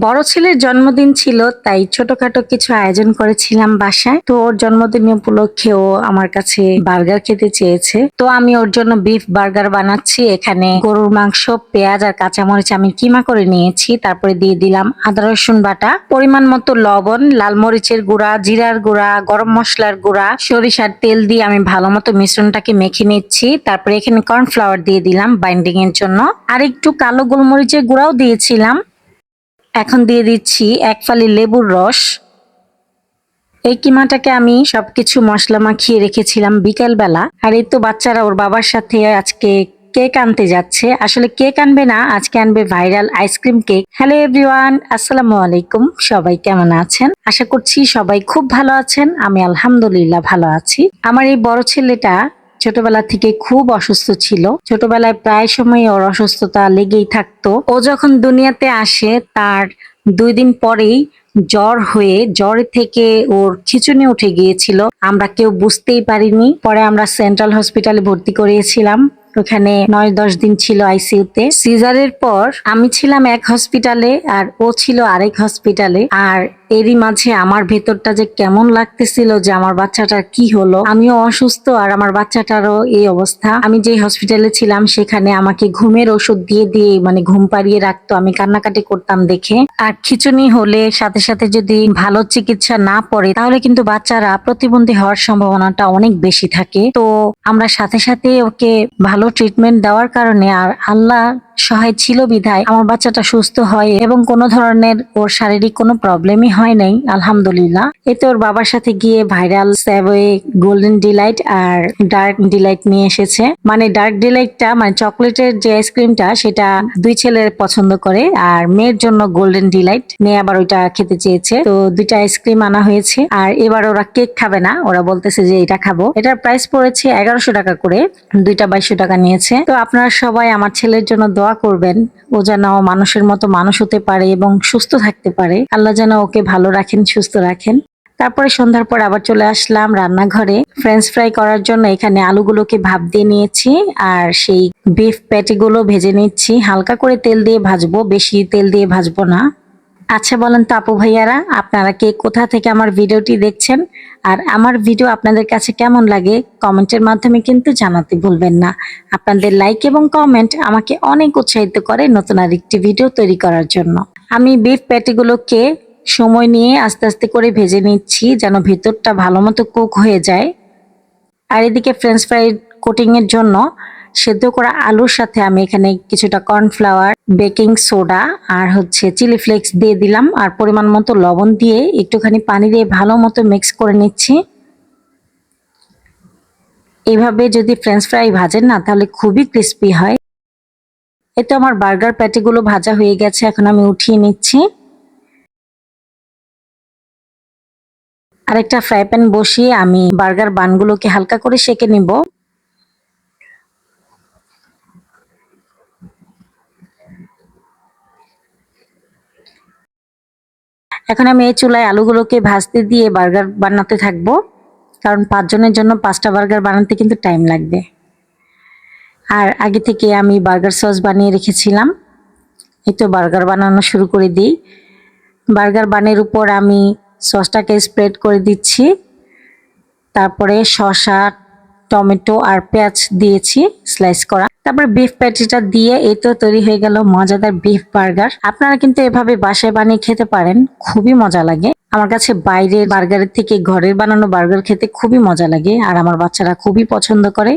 বড় ছেলের জন্মদিন ছিল, তাই ছোটখাটো কিছু আয়োজন করেছিলাম বাসায়। তো ওর জন্মদিন উপলক্ষে ও আমার কাছে বার্গার খেতে চেয়েছে। তো আমি ওর জন্য বিফ বার্গার বানাচ্ছি। এখানে গরুর মাংস, পেঁয়াজ আর কাঁচামরিচ আমি কিমা করে নিয়েছি। তারপরে দিয়ে দিলাম আদা, রসুন বাটা। পরিমাণ মতো লবণ, লাল মরিচের গুঁড়া, জিরার গুঁড়া, গরম মশলার গুঁড়া, সরিষার তেল দিয়ে আমি ভালো মতো মিশ্রণটাকে মেখে নিচ্ছি। তারপরে এখানে কর্নফ্লাওয়ার দিয়ে দিলাম বাইন্ডিং এর জন্য। আর একটু কালো গোলমরিচের গুঁড়াও দিয়েছিলাম। এখন দিয়ে দিচ্ছি এক ফালি লেবুর রস। এই কিমাটাকে আমি সবকিছু মশলা মাখিয়ে রেখেছিলাম বিকেল বেলা আর এই তো বাচ্চারা ওর বাবার সাথে আজকে কেক আনতে যাচ্ছে। আসলে কেক আনবে না, আজকে আনবে viral ice cream cake. Hello everyone, আসসালামু আলাইকুম। সবাই কেমন আছেন? আশা করছি সবাই খুব ভালো আছেন, আমি আলহামদুলিল্লাহ ভালো আছি। আমার এই বড় ছেলেটা ছোটবেলা থেকে খুব অসুস্থ ছিল। ছোটবেলায় প্রায় সময় ওর অসুস্থতা লেগেই থাকতো। ও যখন দুনিয়াতে আসে, তার দুই দিন পরেই জ্বর হয়ে জ্বর থেকে ওর খিচুনি উঠে গিয়েছিল। আমরা কেউ বুঝতেই পারিনি। পরে আমরা সেন্ট্রাল হসপিটালে ভর্তি করিয়েছিলাম। ওখানে নয়, দশ দিন ছিল আইসিউতে সিজারের পর আমি ছিলাম এক হসপিটালে আর ও ছিল আরেক হসপিটালে। আর এরই মাঝে আমার ভেতরটা যে কেমন লাগতেছিল যে আমার বাচ্চাটার কি হলো। আমিও অসুস্থ আর আমার বাচ্চাটারও এই অবস্থা। আমি যে হসপিটালে ছিলাম, সেখানে আমাকে ঘুমের ওষুধ দিয়ে দিয়ে মানে ঘুম পাড়িয়ে রাখতো। আমি কান্নাকাটি করতাম দেখে। আর খিচুনি হলে সাথে সাথে যদি ভালো চিকিৎসা না পড়ে, তাহলে কিন্তু বাচ্চারা প্রতিবন্ধী হওয়ার সম্ভাবনাটা অনেক বেশি থাকে। তো আমরা সাথে সাথে ওকে ভালো ট্রিটমেন্ট দেওয়ার কারণে আর আল্লাহ সহায় ছিল বিধায় আমার বাচ্চাটা সুস্থ হয় এবং কোনো ধরনের ওর শারীরিক কোনো প্রবলেমই হয় নাই, আলহামদুলিল্লাহ। এতে ওর বাবার সাথে গিয়ে ভাইরাল স্যাবওয়ে গোল্ডেন ডিলাইট আর ডার্ক ডিলাইট নিয়ে এসেছে। মানে ডার্ক ডিলাইটটা মানে চকলেটের যে আইসক্রিমটা, সেটা দুই ছেলের পছন্দ করে আর মেয়ের জন্য গোল্ডেন ডিলাইট মেয়ে আবার ওইটা খেতে চেয়েছে। তো দুইটা আইসক্রিম আনা হয়েছে আর এবার ওরা কেক খাবে না, ওরা বলতেছে যে এটা খাব। এটার প্রাইস পড়েছে এগারোশো টাকা করে, দুইটা বাইশশো টাকা নিয়েছে। তো আপনারা সবাই আমার ছেলের জন্য দোয়া করবেন। ও যেন মানুষের মতো মানুষ হতে পারে এবং সুস্থ থাকতে পারে। আল্লাহ যেন ওকে ভালো রাখেন, সুস্থ রাখেন। তারপরে সন্ধ্যার পর আবার চলে আসলাম রান্নাঘরে। ফ্রেঞ্চ ফ্রাই করার জন্য এখানে আলুগুলোকে ভাপ দিয়ে নিয়েছি আর সেই বিফ প্যাটিগুলো ভেজে নিচ্ছি। হালকা করে তেল দিয়ে ভাজবো, বেশি তেল দিয়ে ভাজবো না। আচ্ছা বলেন তো আপু ভাইয়ারা, আপনারা কে, কোথা থেকে আমার ভিডিওটি দেখছেন? আর আমার ভিডিও আপনাদের কাছে কেমন লাগে, কমেন্টের মাধ্যমে কিন্তু জানাতে ভুলবেন না। আপনাদের লাইক এবং কমেন্ট আমাকে অনেক উৎসাহিত করে নতুন আর একটি ভিডিও তৈরি করার জন্য। আমি বিফ প্যাটিগুলোকে সময় নিয়ে আস্তে আস্তে করে ভেজে নিচ্ছি যেন ভেতরটা ভালো মতো কুক হয়ে যায়। আর এদিকে ফ্রেঞ্চ ফ্রাই কোটিংয়ের জন্য সেদ্ধ করা আলুর সাথে আমি এখানে কিছুটা কর্নফ্লাওয়ার, বেকিং সোডা আর হচ্ছে চিলি ফ্লেক্স দিয়ে দিলাম আর পরিমাণ মতো লবণ দিয়ে একটুখানি পানি দিয়ে ভালো মতো মিক্স করে নিচ্ছি। এইভাবে যদি ফ্রেঞ্চ ফ্রাই ভাজেন না, তাহলে খুবই ক্রিস্পি হয়। এতে আমার বার্গার প্যাটিগুলো ভাজা হয়ে গেছে, এখন আমি উঠিয়ে নিচ্ছি। আরেকটা ফ্রাই প্যান বসিয়ে আমি বার্গার বানগুলোকে হালকা করে সেকে নিব। এখন আমি এই চুলায় আলুগুলোকে ভাজতে দিয়ে বার্গার বানাতে থাকব। কারণ পাঁচজনের জন্য পাঁচটা বার্গার বানাতে কিন্তু টাইম লাগবে। আর আগে থেকে আমি বার্গার সস বানিয়ে রেখেছিলাম। এই তো বার্গার বানানো শুরু করে দিই। বার্গার বানের উপর আমি সসটাকে স্প্রেড করে দিচ্ছি। তারপরে শসা টমেটো আর পেঁয়াজ দিয়েছি স্লাইস করা। তারপর বিফ প্যাটিটা দিয়ে এই তো তৈরি হয়ে গেল মজাদার বিফ বার্গার আপনারা কিন্তু এভাবে বাসায় বানিয়ে খেতে পারেন, খুবই মজা লাগে। আমার কাছে বাইরের বার্গারের থেকে ঘরের বানানো বার্গার খেতে খুবই মজা লাগে আর আমার বাচ্চারা খুবই পছন্দ করে।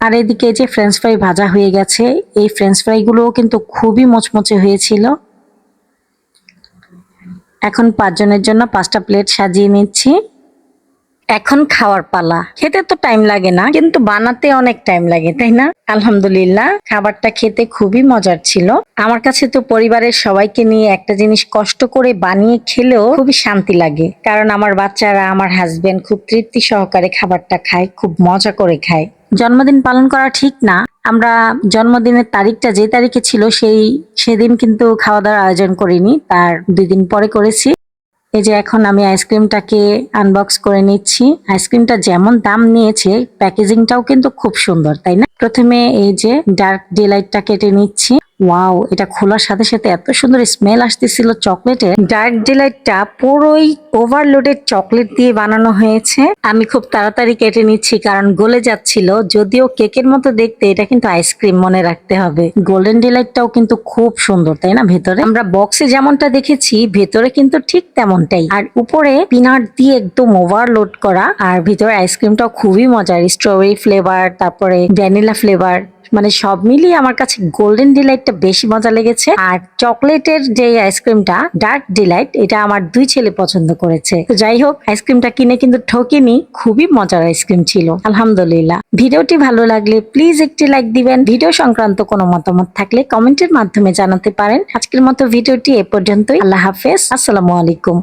আর এদিকে যে ফ্রেঞ্চ ফ্রাই ভাজা হয়ে গেছে, এই ফ্রেঞ্চ ফ্রাই গুলোও কিন্তু খুবই মচমচে হয়েছিল। এখন পাঁচজনের জন্য পাঁচটা প্লেট সাজিয়ে নিচ্ছি। এখন খাওয়ার পালা। খেতে তো টাইম লাগে না, কিন্তু বানাতে অনেক টাইম লাগে, তাই না? আলহামদুলিল্লাহ, খাবারটা খেতে খুবই মজার ছিল। আমার কাছে তো পরিবারের সবাইকে নিয়ে একটা জিনিস কষ্ট করে বানিয়ে খেলেও খুবই শান্তি লাগে। কারণ আমার বাচ্চারা, আমার হাজবেন্ড খুব তৃপ্তি সহকারে খাবারটা খায়, খুব মজা করে খায়। জন্মদিন পালন করা ঠিক না। আমরা জন্মদিনের তারিখটা যে তারিখে ছিল, সেই সেদিন কিন্তু খাওয়া দাওয়ার আয়োজন করিনি, তার দুই দিন পরে করেছি। এই যে এখন আমি আইসক্রিমটাকে আনবক্স করে নিচ্ছি। আইসক্রিমটা যেমন দাম নিয়েছে প্যাকেজিংটাও কিন্তু খুব সুন্দর, তাই না? প্রথমে এই যে ডার্ক ডিলাইটটা কেটে নিচ্ছি। ওয়াও এটা খোলার সাথে সাথে এত সুন্দর স্মেল আসতেছিল চকলেটের ডার্ক ডিলাইটটা পুরোই ওভারলোডেড চকলেট দিয়ে বানানো হয়েছে। আমি খুব তাড়াতাড়ি কেটে নিচ্ছি কারণ গলে যাচ্ছিল। যদিও কেকের মতো দেখতে, এটা কিন্তু আইসক্রিম মনে রাখতে হবে। গোল্ডেন ডিলাইটটাও কিন্তু খুব সুন্দর, তাই না ভেতরে? আমরা বক্সে যেমনটা দেখেছি, ভেতরে কিন্তু ঠিক তেমনটাই। আর উপরে পিনাট দিয়ে একদম ওভারলোড করা। আর ভিতরে আইসক্রিমটাও খুবই মজার। স্ট্রবেরি ফ্লেভার তারপরে ভ্যানিলা ফ্লেভার মানে সব মিলিয়ে আমার কাছে গোল্ডেন ডিলাইটটা বেশি মজা লেগেছে। আর চকলেটের যে আইসক্রিমটা ডার্ক ডিলাইট এটা আমার দুই ছেলে পছন্দ করেছে। তো যাই হোক, আইসক্রিমটা কিনে কিন্তু ঠকিনি, খুবই মজার আইসক্রিম ছিল। আলহামদুলিল্লাহ। ভিডিওটি ভালো লাগলে প্লিজ একটি লাইক দিবেন। ভিডিও সংক্রান্ত কোনো মতামত থাকলে কমেন্টের মাধ্যমে জানাতে পারেন। আজকের মতো ভিডিওটি এ পর্যন্তই। আল্লাহ হাফেজ। আসসালামু আলাইকুম।